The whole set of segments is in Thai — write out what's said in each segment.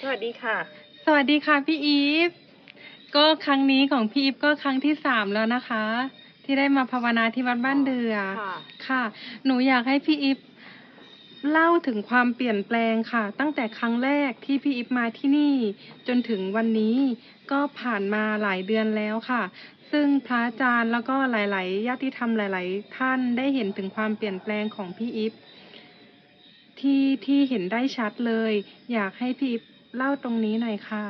สวัสดีค่ะ สวัสดีค่ะพี่อีฟ ก็ครั้งนี้ของพี่อีฟก็ครั้งที่สามแล้วนะคะ ที่ได้มาภาวนาที่วัดบ้านเดือค่ะ ค่ะ หนูอยากให้พี่อีฟเล่าถึงความเปลี่ยนแปลงค่ะ ตั้งแต่ครั้งแรกที่พี่อีฟมาที่นี่ จนถึงวันนี้ก็ผ่านมาหลายเดือนแล้วค่ะ ซึ่งพระอาจารย์แล้วก็หลาย ๆ ญาติธรรมหลาย ๆ ท่านได้เห็นถึงความเปลี่ยนแปลงของพี่อีฟที่ที่เห็นได้ชัดเลย อยากให้พี่อีฟ เล่าตรงนี้หน่อยค่ะ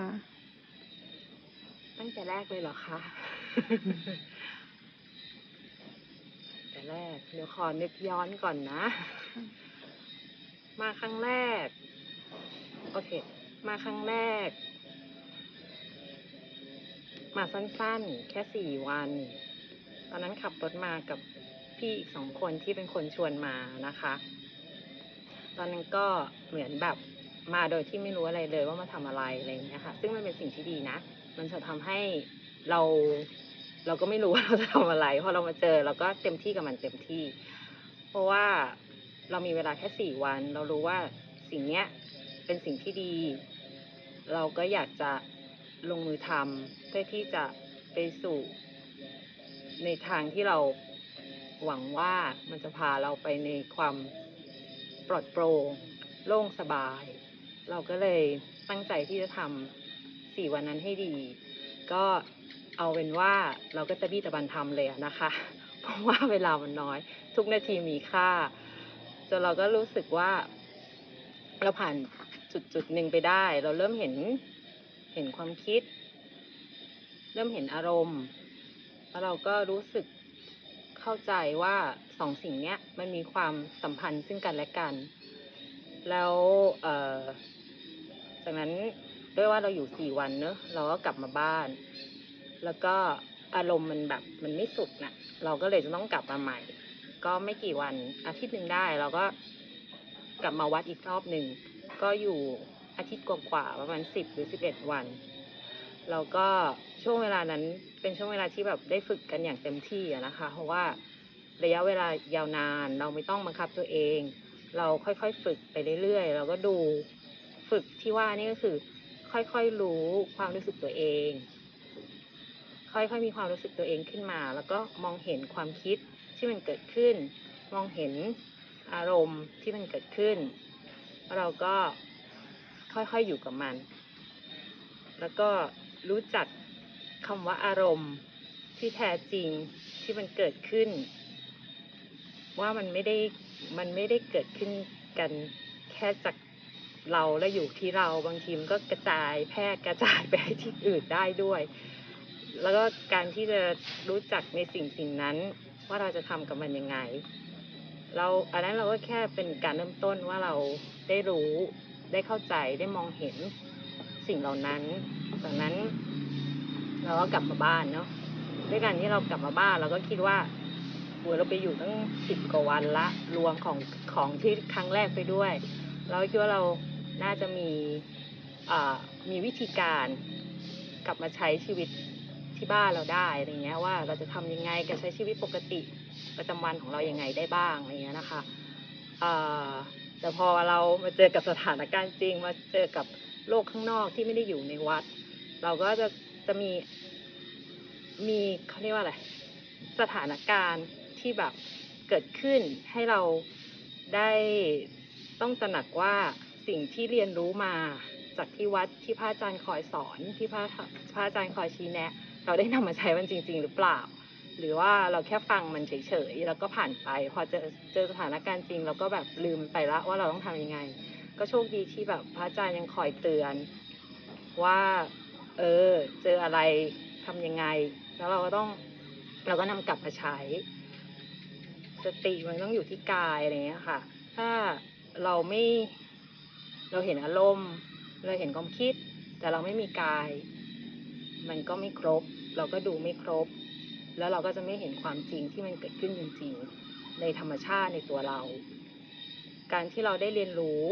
ตั้งแต่แรกเลยเหรอคะ แต่แรกเดี๋ยวขอนึกย้อนก่อนนะ มาครั้งแรก โอเค มาครั้งแรก มาสั้นๆ แค่สี่วัน ตอนนั้นขับรถมากับพี่อีกสองคนที่เป็นคนชวนมานะคะ ตอนนั้นก็เหมือนแบบ มาโดยที่ไม่รู้อะไรเลยว่ามาทำอะไรอะไรอย่างเงี้ยค่ะ ซึ่งมันเป็นสิ่งที่ดีนะ มันจะทำให้เราเราก็ไม่รู้ว่าเราจะทำอะไรพอเรามาเจอเราก็เต็มที่กับมันเต็มที่ เพราะว่าเรามีเวลาแค่สี่วัน เรารู้ว่าสิ่งเนี้ยเป็นสิ่งที่ดี เราก็อยากจะลงมือทำเพื่อที่จะไปสู่ในทางที่เราหวังว่ามันจะพาเราไปในความปลอดโปร่งโล่งสบาย เราก็เลยตั้งใจที่จะทำสี่วันนั้นให้ดี ก็เอาเป็นว่าเราก็จะบี้ตะบันทำเลยนะคะ เพราะว่าเวลามันน้อย ทุกนาทีมีค่าจนเราก็รู้สึกว่า เราผ่านจุดจุดหนึ่งไปได้ เราเริ่มเห็นเห็นความคิด เริ่มเห็นอารมณ์ แล้วเราก็รู้สึกเข้าใจว่าสองสิ่งเนี้ยมันมีความสัมพันธ์ซึ่งกันและกัน แล้วเออ จากนั้นด้วยว่าเราอยู่สี่วันเนอะเราก็กลับมาบ้าน แล้วก็อารมณ์มันแบบมันไม่สุดน่ะ เราก็เลยจะต้องกลับมาใหม่ ก็ไม่กี่วันอาทิตย์หนึ่งได้ เราก็กลับมาวัดอีกรอบหนึ่งก็อยู่อาทิตย์กว่าๆประมาณสิบหรือสิบเอ็ดวันเราก็ช่วงเวลานั้นเป็นช่วงเวลาที่แบบได้ฝึกกันอย่างเต็มที่นะคะ เพราะว่าระยะเวลายาวนาน เราไม่ต้องบังคับตัวเอง เราค่อยๆ ฝึกไปเรื่อยๆ เราก็ดู ฝึกที่ว่านี่ก็คือ ค่อยๆรู้ความรู้สึกตัวเอง ค่อยๆมีความรู้สึกตัวเองขึ้นมา แล้วก็มองเห็นความคิดที่มันเกิดขึ้น มองเห็นอารมณ์ที่มันเกิดขึ้น เราก็ค่อยๆอยู่กับมัน แล้วก็รู้จักคำว่าอารมณ์ที่แท้จริงที่มันเกิดขึ้น ว่ามันไม่ได้มันไม่ได้เกิดขึ้นกันแค่จาก เราและอยู่ที่เราบางทีมันก็กระจายแพร่กระจายไปให้ที่อื่นได้ด้วย แล้วก็การที่จะรู้จักในสิ่งสิ่งนั้น ว่าเราจะทำกับมันยังไง เราอันนั้นเราก็แค่เป็นการเริ่มต้นว่าเราได้รู้ได้เข้าใจได้มองเห็นสิ่งเหล่านั้นจากนั้น เราก็กลับมาบ้านเนาะด้วยการที่เรากลับมาบ้านเราก็คิดว่าโหเราไปอยู่ตั้งสิบกว่าวันละรวมของของที่ครั้งแรกไปด้วย เราคิดว่าเราน่าจะมีมีวิธีการกลับมาใช้ชีวิตที่บ้านเราได้อะไรเงี้ยว่าเราจะทำยังไงกับใช้ชีวิตปกติประจำวันของเรายังไงได้บ้างอะไรเงี้ยนะคะแต่พอเรามาเจอกับสถานการณ์จริง มาเจอกับโลกข้างนอกที่ไม่ได้อยู่ในวัด เราก็จะจะมีมีเขาเรียกว่าอะไรสถานการณ์ที่แบบเกิดขึ้นให้เราได้ ต้องตระหนักว่าสิ่งที่เรียนรู้มาจากที่วัดที่พระอาจารย์คอยสอนที่พระพระอาจารย์คอยชี้แนะ เราได้นำมาใช้มันจริง ๆ หรือเปล่า หรือว่าเราแค่ฟังมันเฉยๆแล้วก็ผ่านไป พอเจอเจอสถานการณ์จริง เราก็แบบลืมไปละว่าเราต้องทำยังไง ก็โชคดีที่แบบพระอาจารย์ยังคอยเตือนว่าเออเจออะไรทำยังไง แล้วเราก็ต้องเราก็นำกลับมาใช้สติมันต้องอยู่ที่กายอะไรเงี้ยค่ะ ถ้า เราไม่เราเห็นอารมณ์ เราเห็นความคิด แต่เราไม่มีกาย มันก็ไม่ครบ เราก็ดูไม่ครบ แล้วเราก็จะไม่เห็นความจริงที่มันเกิดขึ้นจริงๆ ในธรรมชาติในตัวเรา การที่เราได้เรียนรู้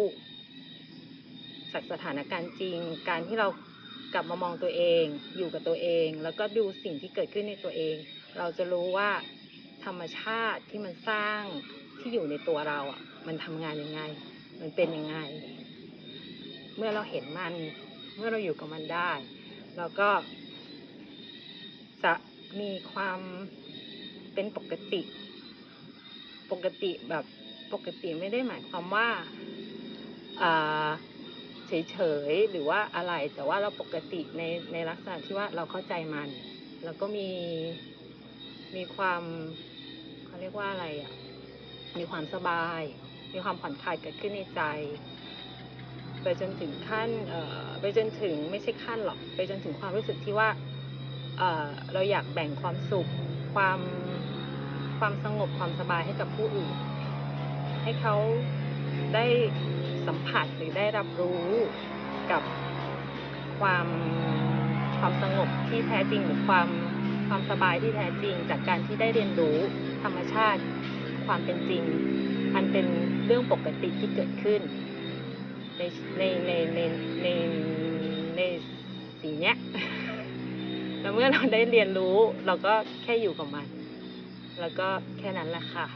จากสถานการณ์จริง การที่เรากลับมามองตัวเอง อยู่กับตัวเอง แล้วก็ดูสิ่งที่เกิดขึ้นในตัวเอง เราจะรู้ว่าธรรมชาติที่มันสร้างที่อยู่ในตัวเราอะ มันทำงานยังไง มันเป็นยังไง เมื่อเราเห็นมัน เมื่อเราอยู่กับมันได้ เราก็จะมีความเป็นปกติ ปกติแบบปกติไม่ได้หมายความว่าอ่าเฉยๆหรือว่าอะไรแต่ว่าเราปกติในในลักษณะที่ว่าเราเข้าใจมัน แล้วก็มีมีความเขาเรียกว่าอะไรอะมีความสบาย มีความผ่อนคลายเกิดขึ้นในใจ ไปจนถึงขั้นไปจนถึงไม่ใช่ขั้นหรอก ไปจนถึงความรู้สึกที่ว่าเราอยากแบ่งความสุข ความความสงบความสบายให้กับผู้อื่น ให้เขาได้สัมผัสหรือได้รับรู้กับความความสงบที่แท้จริงหรือความความสบายที่แท้จริง จากการที่ได้เรียนรู้ธรรมชาติความเป็นจริง อันเป็นเรื่องปกติที่เกิดขึ้น ในในในในในในสิ่งเนี้ยแล้วเมื่อเราได้เรียนรู้ เราก็แค่อยู่กับมัน แล้วก็แค่นั้นแหละค่ะ